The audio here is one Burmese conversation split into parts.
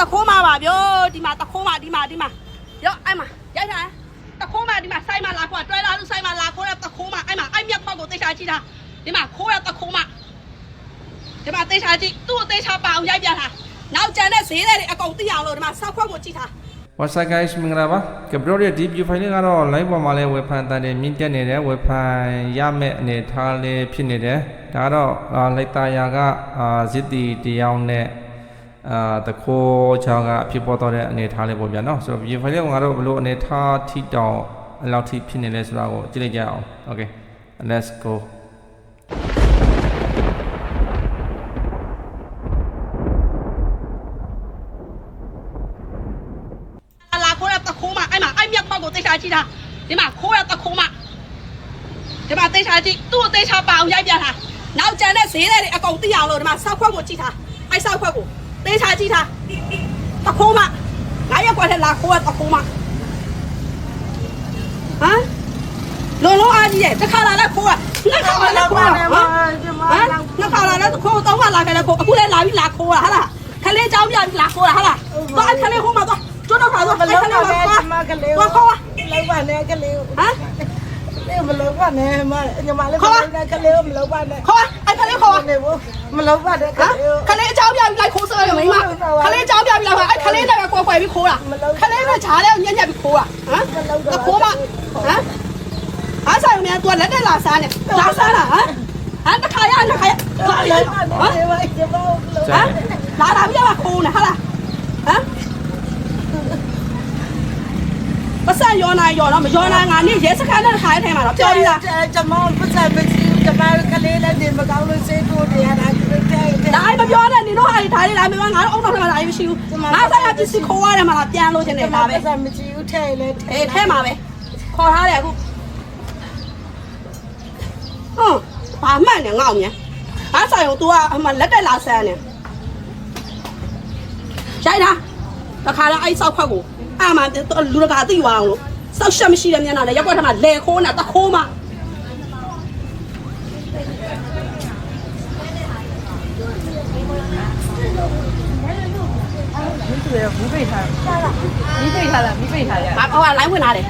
တခိုးမှာပါဗျိုဒီမှာတခိုးမှာဒီမှာဒီမှာရောအဲ့မှာရိုက်ထားတခိုးမှာဒီမှာဆိုင်မှာလာခေါ်တွဲလာလို့ဆိုင်မှာလာခေါ်တဲ့တခိုးမှာအဲ့မှာအဲ့မြက်ခွက်ကိုတေချာကြည့်တာဒီမှာခိုးတဲ့တခိုးမှာဒီမှာတေချာကြည့်သူ့ကိုတေချာပါအောင်ရိုက်ပြထားနောက်ကျန်တဲ့ဈေးတွေအကုန်သိအောင်လို့ဒီမှာဆောက်ခွက်ကိုကြည့်ထား What's up guys မင်္ဂလာပါကဘရိုရဲ့ဒီ view file လေးကတော့ live ပေါ်မှာလဲဝယ်ဖန်တန်တယ်မြင့်တက်နေတယ်ဝယ်ဖန်ရမဲ့အနေထားလေးဖြစ်နေတယ်ဒါကတော့အာလိုက်တာယာကအာဇစ်တီတယောက်နဲ့ အာတခိုးချောင်းကအဖြစ်ပေါ်တော့တဲ့အနေထားလေးပေါ့ဗျာနော်ဆိုတော့ view file လေးကငါတို့ဘလို့အနေထားထိတောင်အလောက်ထိဖြစ်နေလဲဆိုတာကိုကြည့်လိုက်ကြအောင် okay let's go လာခိုးတဲ့တခိုးမှာအဲ့မှာအဲ့မြက်ခွက်ကိုတေချာကြည့်ထားဒီမှာခိုးတဲ့တခိုးမှာဒီမှာတေချာကြည့်သူ့ကိုတေချာပါအောင်ရိုက်ပြထားနောက်ကျန်တဲ့ဈေးတွေအကုန်သိအောင်လို့ဒီမှာဆောက်ခွက်ကိုကြည့်ထားအဲ့ဆောက်ခွက်ကို တေချာကြည့်ထားတခိုးမှာငါရက်ခွက်ထဲလာခိုးတဲ့တခိုးမှာဟမ်လုံးလုံးအားကြီးရဲ့တစ်ခါလာလဲခိုးอ่ะနှစ်ခါလာလဲခိုးอ่ะဟမ်ဟမ်နှစ်ခါလာလဲခိုးသုံးခါလာခဲ့လဲခိုးအခုလဲလာပြီးလာခိုးอ่ะဟာလားခလေးเจ้าပြပြီးလာခိုးอ่ะဟာလားသွားခလေးဟိုမှာသွားကျွတ်တော့ခါသွားခလေးခလေးသွားသွားခိုးอ่ะ လောက်ပါနဲ့ကလေး ဟမ် လေးမလောက်ပါနဲ့မညီမလေးမလောက်နဲ့ကလေးမလောက်ပါနဲ့ ခေါ်အဲ့ခလေးခေါ် နေဘူးမလောက်ပါနဲ့က ဟမ် လေး ခလေးအเจ้าပြပြီးလိုက်ခိုးစရရမိမခလေးเจ้าပြပြီးလိုက်အဲ့ခလေးနဲ့ကွယ်ကွယ်ပြီးခိုးတာခလေးနဲ့ဈားနဲ့ညံ့ညံ့ပြီးခိုးတာဟမ်တခိုးမဟမ်အားဆိုင်မြန်သူကလက်တက်လာစားနေလာစားတာဟမ်ဟမ်တခါရနှစ်ခါရလာရ လောက် ဟ ပါ မ် နဲ့ဝိုင်းကျမလောက် ဟမ်လာလာပြပါခိုးနေဟာလား ပတ်စံရောနာရောတော့မရောနာငါနေရဲစခန်းနဲ့ခါရထိုင်မှာတော့ပြောပြီးသားကျမပတ်စံပစီကျမကလေးလည်းဒီမကောင်းလို့စေးတို့တရားနာကြည့်တဲ့ဒါအိမ်မပြောနဲ့နင်တို့ဟာဒီထားလေးလာမေးငါတို့အုံတော့မှာလာရေးမရှိဘူးငါဆိုင်ကပစ္စည်းခိုးရတယ်မှာလားပြန်လို့ချင်တယ်ဒါပဲပတ်စံမကြည့်ဘူးထဲလေထဲအေးထဲမှာပဲခေါ်ထားတယ်အခုဟုတ်ဘာမှန်နေငေါ့မြန်အားဆိုင်ကို तू ကအမှလက်တက်လာဆန်းနေရိုက်တာတခါတော့အဲ့ဆောက်ခွက်ကို အာမလူတကာသိသွားအောင်လို့စောက်ရှက်မရှိတဲ့မျက်နှာနဲ့ရက်ွက်ထမှာလဲခိုးနေတာတခိုးမှမီးပိတ်ထားမီးပိတ်ထားလားမီးပိတ်ထားရဘာဟိုကလိုင်းဝင်လာတယ်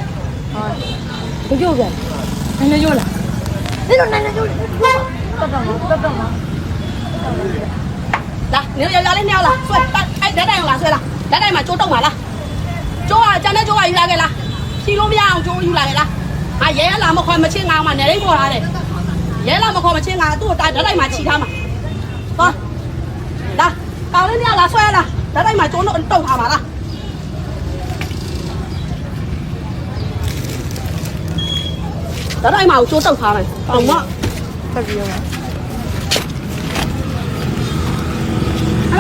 ဘကြိုးပြန်နည်းနည်းရိုးလားဒီလိုနည်းနည်းရိုးတက်တော့မတက်တော့မလာနေရရလေးနှစ်ယောက်လားဆွဲတက်အဲ့ဓာတ်တိုင်ကိုလာဆွဲလားဓာတ်တိုင်မှာကျိုးတုံပါလား ကျိုးကကျန်တဲ့ကျိုးကယူလာခဲ့လားစီလို့မရအောင်ကျိုးယူလာခဲ့လားဟာရဲရလာမခေါ်မချင်းငါမှနေလေးပေါ်ထားတယ်ရဲလာမခေါ်မချင်းငါသူ့ကိုဓာတ်တိုင်မှာခြိထားမှာသွားလာကောင်းလေးနှစ်ယောက်လားဆွဲလားဓာတ်တိုင်မှာကျိုးတုံထားပါလားဓာတ်တိုင်မှာကျိုးတုံထားတယ်အောင်မတက်ပြီးရောအဲ့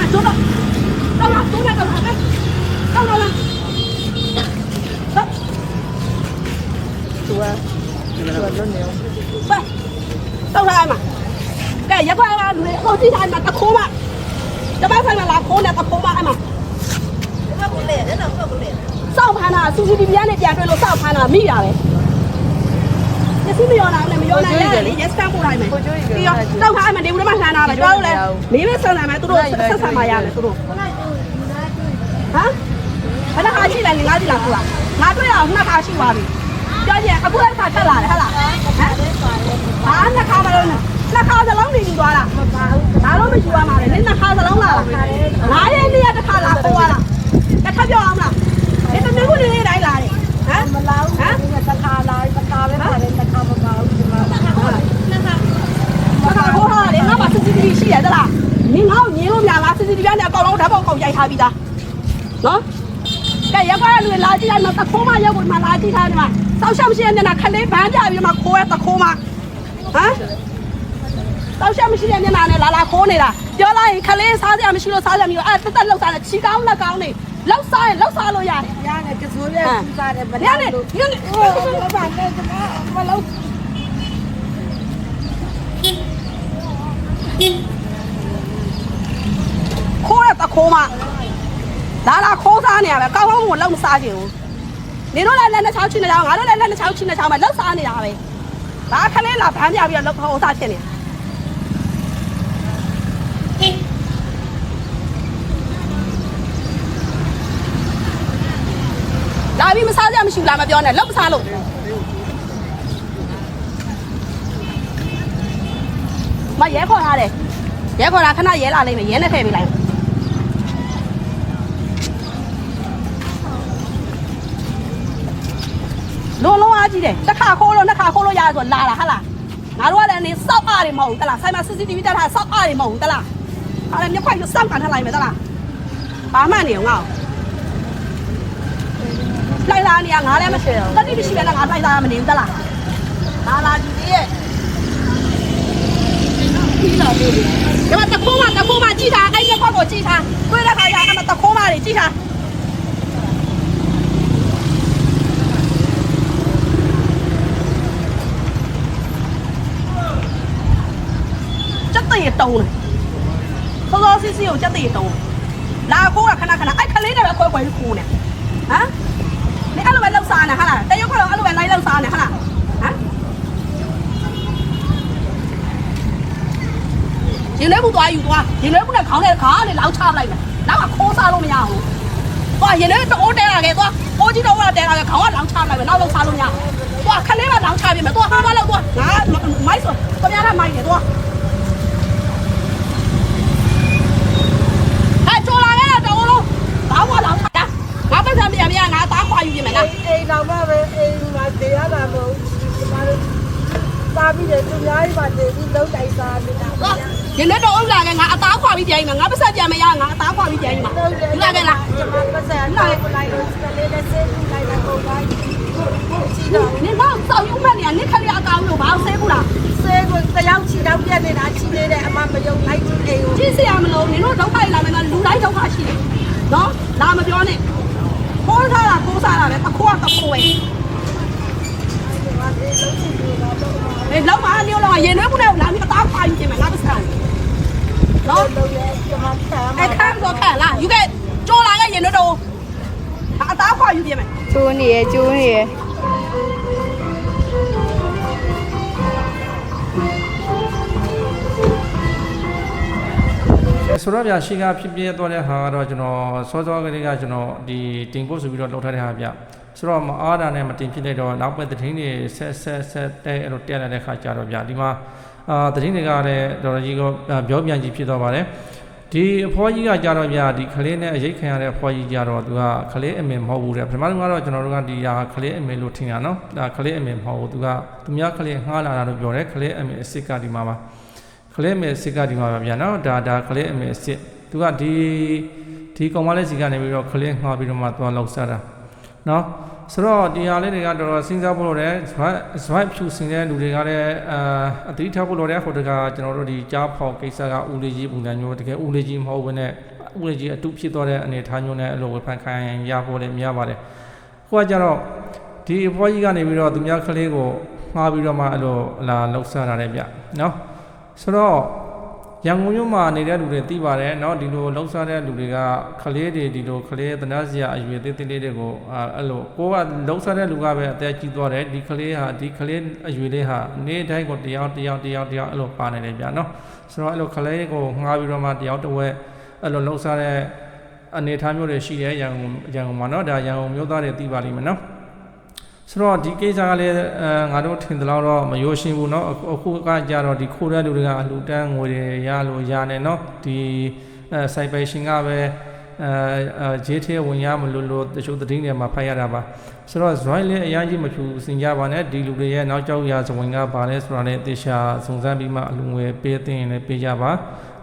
ဒါကျိုးတော့တော့လာကျိုးနဲ့တော့လာပဲတော့ ကသူကလွတ်နေအောင်ပဲတောက်ထားမှာကဲရက်ခွက်ကလူတွေအကုန်ကြည့်ထားမှာတခိုးမှာတပတ်ဆိုင်မှာလာခိုးနေတခိုးမှာအဲ့မှာဘက်ကိုလဲတဲ့တော့ဘက်ကိုလဲစောက်ဖမ်းတာစူစီတီပြားနဲ့ပြန်တွေ့လို့စောက်ဖမ်းတာမိတာပဲမျက်စိမရောနိုင်နဲ့မရောနိုင်နဲ့လေရက်စကန်ပို့လိုက်မယ်ပြီးတော့တောက်ထားအဲ့မှာနေဘူးတော့မှလှမ်းတာပဲတို့လည်းမင်းမဆန်လာမယ်သူတို့ဆက်ဆံပါရမယ်သူတို့ဟမ်ဘယ်နှခါရှိလဲငါးကြည့်လားကိုကငါတွေ့ရအောင်နှစ်ခါရှိပါပြီ ရင်အခုလည်းခါတက်လာတယ်ဟုတ်လားဟမ်ဟာနှစ်ခါမလို့နှစ်ခါစလုံးနေယူသွားတာမပါဘူးဒါတော့မယူရမှာလေနင်းနှစ်ခါစလုံးလာလားငါရဲ့နေ့ရက်တစ်ခါလာပို့ရလားတစ်ခါပြောအောင်လားဒီတမင်းကိုနေနေတိုင်းလာတယ်ဟမ်မလောက်ဟမ်တခါလာတခါပဲပါတယ်တခါမပါဘူးကျမဘာသာဟိုဟာလေငါမှာ CCTV ရှိရသလားမင်းငါ့ကိုညင်းလို့များလား CCTV နဲ့အကောင်လုံးဓာတ်ပုံကောင်ရိုက်ထားပြီးသားနော် ကဲရက်ကွာလူလာကြည့်လိုက်မှာတခိုးမရက်ကိုမှလာကြည့်ထားတယ်မှာစောက်ရှက်မရှိတဲ့နာခလေးဗန်းပြပြီးမှခိုးရတခိုးမဟမ်စောက်ရှက်မရှိတဲ့မျက်နှာနဲ့လာလာခိုးနေတာပြောလိုက်ရင်ခလေးစားစရာမရှိလို့စားစရာမရှိလို့အဲ့တက်တက်လောက်စားတယ်ချီကောင်းလက်ကောင်းနေလောက်စားရင်လောက်စားလို့ရတယ်ရတယ်ကစိုးရဲစူးစားတယ်မညနေညနေဟိုဘာလဲကျမမလောက်ခိုးရတခိုးမ လာလာခိုးစားနေရပဲကောင်းကောင်းကိုလောက်မစားချင်ဘူးနေတော့လည်းလက်နဲ့ချောင်းချိနေကြအောင်ငါတို့လည်းလက်နဲ့ချောင်းချိနေကြအောင်ပဲလောက်စားနေတာပဲဒါခလေးလာဗန်းပြပြီးတော့လောက်ခိုးစားဖြစ်နေပြီးမစားကြမရှိဘူးလားမပြောနဲ့လောက်မစားလို့မရဲခေါ်ထားတယ်ရဲခေါ်တာခဏရဲလာလိမ့်မယ်ရဲနဲ့ထည့်ပေးလိုက် လုံးလုံးအားကြီးတယ်တစ်ခါခိုးလို့နှစ်ခါခိုးလို့ရတယ်ဆိုလာတာဟာလားငါတို့ကလည်းနေစောက်အားတွေမဟုတ်ဘူးတလားဆိုင်မှာ CCTV တက်ထားစောက်အားတွေမဟုတ်ဘူးတလားအဲ့ဒါမြက်ခွက်ကိုစောက်ကန်ထားလိုက်မယ်တလားဘာမှနေအောင်ငါ့ကိုလိုက်လာနေရငါလည်းမရှိတော့တတိမရှိလည်းငါလိုက်လာမနေဘူးတလားလာလာကြည့်သေးရဲ့ပြီးလာပြီဒီမှာတခိုးမတခိုးမကြည့်ထားအဲ့မြက်ခွက်ကိုကြည့်ထားတွေ့တဲ့ခါကျအဲ့မှာတခိုးမတွေကြည့်ထားစက်တ ရေတုံးတယ်စောစောစီစီကိုစက်တရေတုံးလာကိုကခဏခဏအဲ့ခလေးတွေပဲခွဲခွဲပြီးခိုးနေဟမ်你အဲ့လိုပဲလောက်စားနေဟာလားတရုတ်ကတော့အဲ့လိုပဲလိုက်လောက်စားနေဟာလားဟမ်ရင်လေးဘူးသွားယူသွားရင်လေးဘူးနဲ့ခေါင်းနဲ့ခါနဲ့လောက်ချလိုက်မယ်နောက်ကခိုးစားလို့မရဘူးသွားရင်လေးတော့တဲလာခဲ့သွားကိုကြီးတော့ကတဲလာခဲ့ခေါင်းကလောင်ချလိုက်မယ်နောက်လောက်စားလို့မရဘူးသွားခလေးကလောင်ချပြီမယ်သွားဟာမလောက်သွားငါမိုက်ဆိုတမရတာမိုက်နေသွား ရတာမဟုတ်ဒီမှာသားပြီးတယ်သူများကြီးပါတည်ပြီးလုံးတိုင်းစားနေတာဟုတ်ဒီနေ့တော့ဥလာကငါအသားခွာပြီးပြန်မှာငါပတ်ဆက်ပြန်မရငါအသားခွာပြီးပြန်မှာဥလာကလားကျွန်မပတ်ဆက်လိုက်လိုက်လို့စလေးနဲ့ဆင်းလိုက်တာပုံလိုက်ချီတော့နင်တော့စောက်ရုံးမှတ်နေရနင်ခလေးအကောင်လို့ဘာဆဲဘူးလားဆဲကိုတယောက်ချီတော့ပြက်နေတာချီနေတဲ့အမမယုံလိုက်ချီနေကိုချီစရာမလိုနင်တို့ဒုက္ခလာမယ်ကလူတိုင်းဒုက္ခရှိတယ်နော်လာမပြောနဲ့ခေါ်ထားတာကိုးစားတာပဲတခွားတခွားပဲ က်ယူပြမယ်ကျိုးနေရယ်ကျိုးနေရယ်ဆိုတော့ဗျာရှိကဖြစ်ပြသွားတဲ့ဟာကတော့ကျွန်တော်စောစောကလေးကကျွန်တော်ဒီတင်ဖို့ဆိုပြီးတော့လောက်ထားတဲ့ဟာဗျဆိုတော့မအားတာနဲ့မတင်ဖြစ်လိုက်တော့နောက်ပဲတထင်းတွေဆက်ဆက်ဆက်တဲအဲ့လိုတက်လာတဲ့ခါကျတော့ဗျာဒီမှာအာတထင်းတွေကလည်းတော်တော်ကြီးကပြောပြန်ကြီးဖြစ်သွားပါတယ် ဒီအဖွားကြီးကကြတော့ဗျဒီကလေးနဲ့အရေးခံရတဲ့အဖွားကြီးကြတော့သူကကလေးအမေမဟုတ်ဘူးတဲ့ပထမဆုံးကတော့ကျွန်တော်တို့ကဒီဟာကလေးအမေလို့ထင်တာနော်ဒါကလေးအမေမဟုတ်ဘူးသူကသူများကလေးငှားလာတာလို့ပြောတယ်ကလေးအမေအစ်စ်ကဒီမှာပါကလေးအမေစစ်ကဒီမှာပါဗျာနော်ဒါဒါကလေးအမေစစ်သူကဒီဒီကောင်မလေးစီကနေပြီးတော့ကလေးငှားပြီးတော့မှသွားလောက်စားတာနော် ဆိုတော့ဒီဟာလေးတွေကတော်တော်စဉ်းစားဖို့လိုတယ်ဇွတ်ဇွတ်ဖြူစင်တဲ့လူတွေကလည်းအာအတိထားဖို့လိုတယ်ဟိုတကကျွန်တော်တို့ဒီကြားဖောက်ကိစ္စကဦးလေးကြီးပုံစံမျိုးတကယ်ဦးလေးကြီးမဟုတ်ဘဲနဲ့ဦးလေးကြီးအတုဖြစ်သွားတဲ့အနေအထားမျိုးနဲ့အဲ့လိုဝေဖန်ခံရဖို့လည်းများပါတယ်ဟိုကကြတော့ဒီအဖွားကြီးကနေပြီးတော့သူများကလေးကိုငှားပြီးတော့မှအဲ့လိုလာလောက်စားတာလည်းဗျနော်ဆိုတော့ ရန်ကုန်မြို့မှာနေတဲ့လူတွေသိပါတယ်เนาะဒီလိုလှုပ်ရှားတဲ့လူတွေကခလေးတွေဒီလိုခလေးသနာစရာအရွယ်သေးသေးလေးတွေကိုအာအဲ့လိုကိုကလှုပ်ရှားတဲ့လူကပဲအသက်ကြီးသွားတယ်ဒီခလေးဟာဒီခလေးအရွယ်လေးဟာနေ့တိုင်းကိုတယောက်တယောက်တယောက်တယောက်အဲ့လိုပါနေတယ်ဗျာเนาะဆိုတော့အဲ့လိုခလေးကိုငှားပြီးတော့မှတယောက်တစ်ဝက်အဲ့လိုလှုပ်ရှားတဲ့အနေအထားမျိုးတွေရှိတယ်ရန်ကုန်ရန်ကုန်မှာเนาะဒါရန်ကုန်မြို့သားတွေသိပါလိမ့်မယ်เนาะ ဆိုတော့ဒီကိစ္စကလည်းအဲငါတို့ထင်သလောက်တော့မရိုးရှင်းဘူးเนาะအခုအခုကကြတော့ဒီခိုးတဲ့လူတွေကအလှူတန်းငွေတွေရလို့ရနေเนาะဒီအဲစိုက်ပိုင်ရှင်ကပဲအဲအဲဂျေးသေးဝင်ရမလို့လို့တချို့သတင်းတွေမှာဖတ်ရတာပါဆိုတော့ဇွိုင်းလည်းအရင်ကြီးမဖြူစင်ကြပါနဲ့ဒီလူတွေရဲ့နောက်ကျောက်ရာဇဝင်ကပါလဲဆိုတာလည်းတေချာစုံစမ်းပြီးမှအလူငွေပေးသိရင်လည်းပေးကြပါ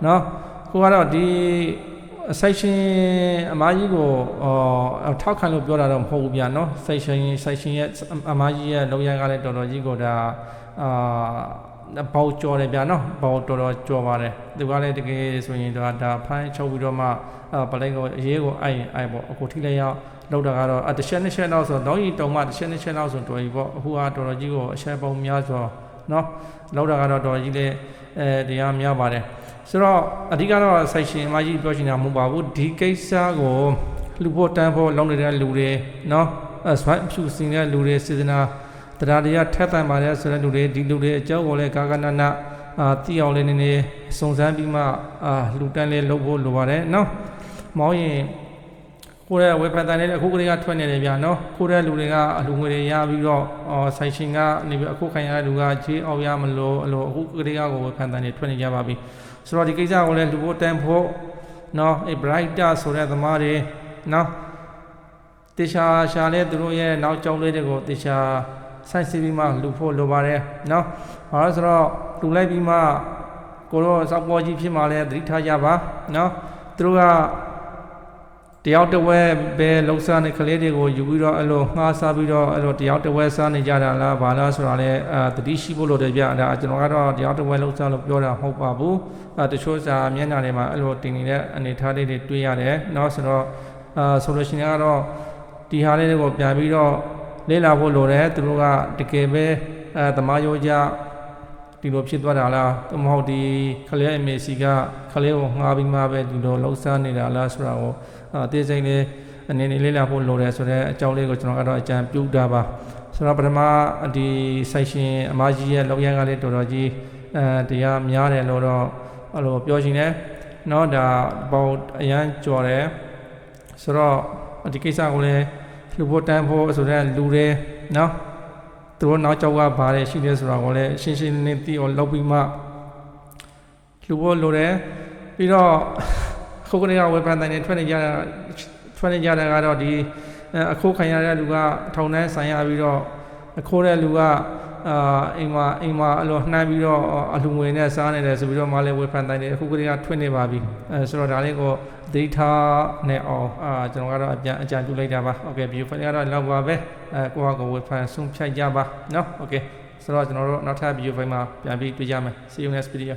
เนาะကိုကတော့ဒီ အဆိုင်ရှင်အမကြီးကိုအော်ထောက်ခံလို့ပြောတာတော့မဟုတ်ဘူးဗျာနော်ဆိုင်ရှင်ဆိုင်ရှင်ရဲ့အမကြီးရဲ့လုံရကလည်းတော်တော်ကြီးကိုဒါအာဘောက်ကြော်တယ်ဗျာနော်ဘောက်တော်တော်ကြော်ပါတယ်သူကလည်းတကယ်ဆိုရင်တော့ဒါဖိုင်းချုပ်ပြီးတော့မှအာပလိုက်ကိုအရေးကိုအိုက်အိုက်ပေါ့အခုထိလိုက်ရောက်လောက်တာကတော့အတစ်ချက်နှစ်ချက်လောက်ဆိုတော့ရင်တုံမှတစ်ချက်နှစ်ချက်လောက်ဆိုတော်ကြီးပေါ့အခုကတော်တော်ကြီးကိုအချက်ပုံများဆိုနော်လောက်တာကတော့တော်ကြီးလည်းအဲတရားများပါတယ် ဆိုတော့အဓိကတော့ဆိုင်ရှင်အမကြီးပြောချင်တာမဟုတ်ပါဘူးဒီကိစ္စကိုလူဖို့တန်းဖို့လုံးနေတဲ့လူတွေเนาะအဆွမ်းဖြူစင်တဲ့လူတွေစေတနာတရားတရားထက်သန်ပါတယ်ဆိုတဲ့လူတွေဒီလူတွေအကြောင်းကိုလည်းကာကနနအာတိအောင်လေးနည်းနည်းစုံစမ်းပြီးမှအာလူတန်းလေးလုပ်ဖို့လိုပါတယ်เนาะမောင်းရင် ခိုးတဲ့ဝေဖန်တန်တဲ့အခုကလေးကထွက်နေတယ်ဗျာနော်ခိုးတဲ့လူတွေကအလူငွေတွေရပြီးတော့အော်ဆိုင်ရှင်ကနေပြီးအခုခံရတဲ့လူကခြေအောက်ရမလို့အလိုအခုကလေးကကိုဝေဖန်တန်တွေထွက်နေကြပါပြီ ဆိုတော့ဒီကိစ္စကိုလည်းလူဖို့တန်ဖို့နော်အဲ brighter ဆိုတဲ့သမားတွေနော်တေချာရှာလဲသူတို့ရဲ့နောက်ကြောင်းလေးတွေကိုတေချာဆိုက်စီပြီးမှလူဖို့လိုပါတယ်နော်ဘာလို့ဆိုတော့လူလိုက်ပြီးမှကိုတော့စောက်ပေါ်ကြီးဖြစ်မှလဲသတိထားကြပါနော်သူတို့က တယောက်တဝက်ပဲလှုပ်ရှားနေကလေးတွေကိုယူပြီးတော့အဲ့လိုငှားစားပြီးတော့အဲ့လိုတယောက်တဝက်စားနေကြတာလားဘာလားဆိုတာလည်းအာတတိရှိဖို့လိုတယ်ဗျဒါကျွန်တော်ကတော့တယောက်တဝက်လှုပ်ရှားလို့ပြောတာမဟုတ်ပါဘူးအာတချို့စာမျက်နှာတွေမှာအဲ့လိုတင်နေတဲ့အနေထားလေးတွေတွေ့ရတယ်နော်ဆိုတော့အာဆိုလို့ရှိရင်ကတော့ဒီဟာလေးတွေကိုပြန်ပြီးတော့လေ့လာဖို့လိုတယ်သူတို့ကတကယ်ပဲအဲသမားယောကြ ဒီလိုဖြစ်သွားတာလားသို့မဟုတ်ဒီခလေးအမေစီကခလေးကိုငှားပြီးမှပဲဒီလိုလှုပ်ရှားနေတာလားဆိုတာကို အသေးစိတ်လေးအနေနဲ့လေးလာဖို့လိုတယ်ဆိုတော့အကြောင်းလေးကိုကျွန်တော်ကတော့အကြံပြုတာပါဆိုတော့ပထမဒီ section အမကြီးရဲ့လောက်ရကလေးတော်တော်ကြီးအဲတရားများတယ်လို့တော့အဲ့လိုပြောရှင်တယ်เนาะဒါပေါ့အရန်ကြော်တယ်ဆိုတော့ဒီကိစ္စကိုလည်းလူဖို့တန်းဖို့ဆိုတော့လူတွေเนาะ သူတို့နောက်ကြောက်ကဘာတွေရှိလဲဆိုတော့ကိုလည်းရှင်းရှင်းလင်းလင်းသိအောင်လုပ်ပြီးမှလူဖို့လိုတယ်ပြီးတော့ခုတ်ကနေကဝေဖန်တိုင်းထွက်နေကြတာထွက်နေကြတာကတော့ဒီအဲအခုခံရတဲ့လူကထောင်ထဲဆိုင်ရပြီးတော့ခိုးတဲ့လူက အာအိမ်မှာအိမ်မှာအလိုနှမ်းပြီးတော့အလူငွေနဲ့စားနေတယ်ဆိုပြီးတော့မလည်းဝေဖန်တိုင်းတယ်အခုကလေးကထွက်နေပါပြီအဲဆိုတော့ဒါလေးကိုဒိဋ္ဌာနဲ့အောင်အာကျွန်တော်ကတော့အပြန်အကြံပြုလိုက်တာပါโอเค view file ကတော့လောက်ပါပဲအဲကိုယ့်ဟာကိုယ်ဝေဖန်ဆုံးဖြတ်ကြပါเนาะโอเคဆိုတော့ကျွန်တော်တို့နောက်ထပ် view file မှာပြန်ပြီးတွေ့ကြမယ် see you next video